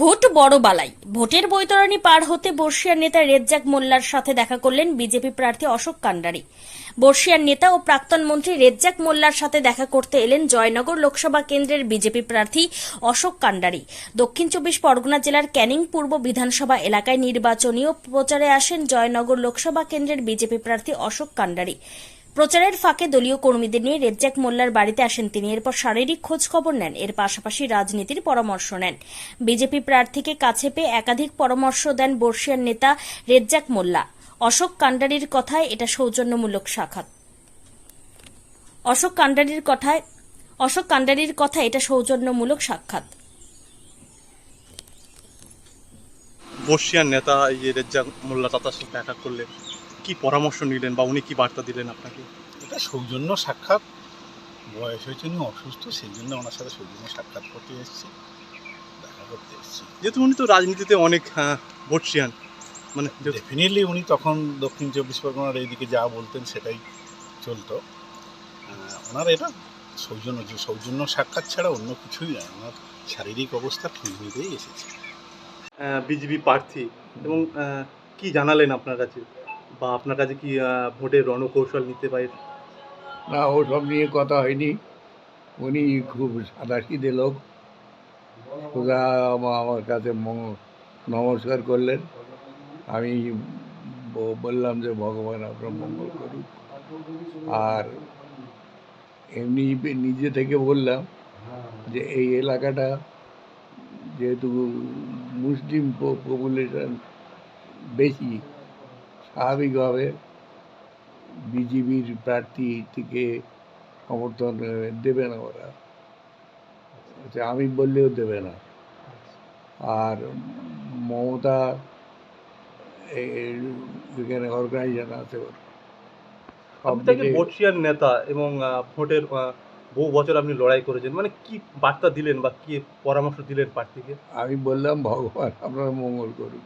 Vote বড় বালাই। ভোটের বৈতরণী পার হতে বর্ষিয়ার নেতা রেজ্জাক মোল্লার সাথে দেখা করলেন বিজেপি প্রার্থী অশোক কান্ডারি। বর্ষিয়ার নেতা ও প্রাক্তন মন্ত্রী রেজ্জাক মোল্লার সাথে দেখা করতে এলেন জয়নগর লোকসভা কেন্দ্রের বিজেপি প্রার্থী অশোক কান্ডারি। দক্ষিণ চব্বিশ পরগনা জেলার ক্যানিং পূর্ব বিধানসভা এলাকায় নির্বাচনীয় প্রচারে আসেন জয়নগর লোকসভা কেন্দ্রের বিজেপি প্রার্থী অশোক কান্ডারি। প্রচারের ফাঁকে দলীয় কর্মীদের নিয়ে রেজ্জাক মোল্লার বাড়িতে আসেন তিনি। এরপর শারীরিক খোঁজ খবর নেন। এর পাশাপাশি রাজনীতির পরামর্শ নেন। বিজেপি প্রার্থীকে কাছে পেয়ে একাধিক পরামর্শ দেন বর্ষিয়ার নেতা রেজ্জাক মোল্লা। অশোক কান্ডারির কথায় এটা সৌজন্যমূলক সাক্ষাৎ। অশোক কান্ডারির কথায়, অশোক কান্ডারির কথা এটা সৌজন্যমূলক সাক্ষাৎ। বর্ষিয়ার নেতা এই রেজ্জাক মোল্লা তাতার সাথে দেখা করলেন। কি পরামর্শ নিলেন বা উনি কি বার্তা দিলেন আপনাকে? এটা সৌজন্য সাক্ষাৎ। বয়স হয়েছে উনি অসুস্থ সেই জন্য ওনার সাথে সৌজন্য সাক্ষাৎ করতে এসেছি দেখা করতে এসেছি। যেহেতু উনি তো রাজনীতিতে অনেক বর্ষিয়ান মানে ডেফিনেটলি উনি তখন দক্ষিণ চব্বিশ পরগনার এইদিকে যা বলতেন সেটাই চলতো। ওনার এটা সৌজন্য যে সৌজন্য সাক্ষাৎ ছাড়া অন্য কিছুই নয় ওনার শারীরিক অবস্থা খোঁজ নিতেই এসেছে বিজেপি প্রার্থী এবং কি জানালেন আপনার কাছে? বা আপনার কাছে কি ভোটের রণকৌশল নিতে পারে? না ও সব নিয়ে কথা হয়নি। উনি খুব সাদাসিদে লোক। সোজা আমা- আমার কাছে নমস্কার করলেন। আমি বললাম যে, ভগবান আপনার মঙ্গল করুক। আর এমনি নিজে থেকে বললাম যে, এই এলাকাটা যেহেতু মুসলিম পপুলেশন বেশি স্বাভাবিকভাবে বিজেপির প্রার্থী থেকে সমর্থন দেবে না ওরা। আচ্ছা, আমি বললেও দেবে না। আর মমতা এখানে আছে ওর। বর্ষিয়ান নেতা এবং ভোটের বহু বছর আপনি লড়াই করেছেন মানে কি বার্তা দিলেন বা কি পরামর্শ দিলেন প্রার্থীকে? আমি বললাম ভগবান আপনার মঙ্গল করুক।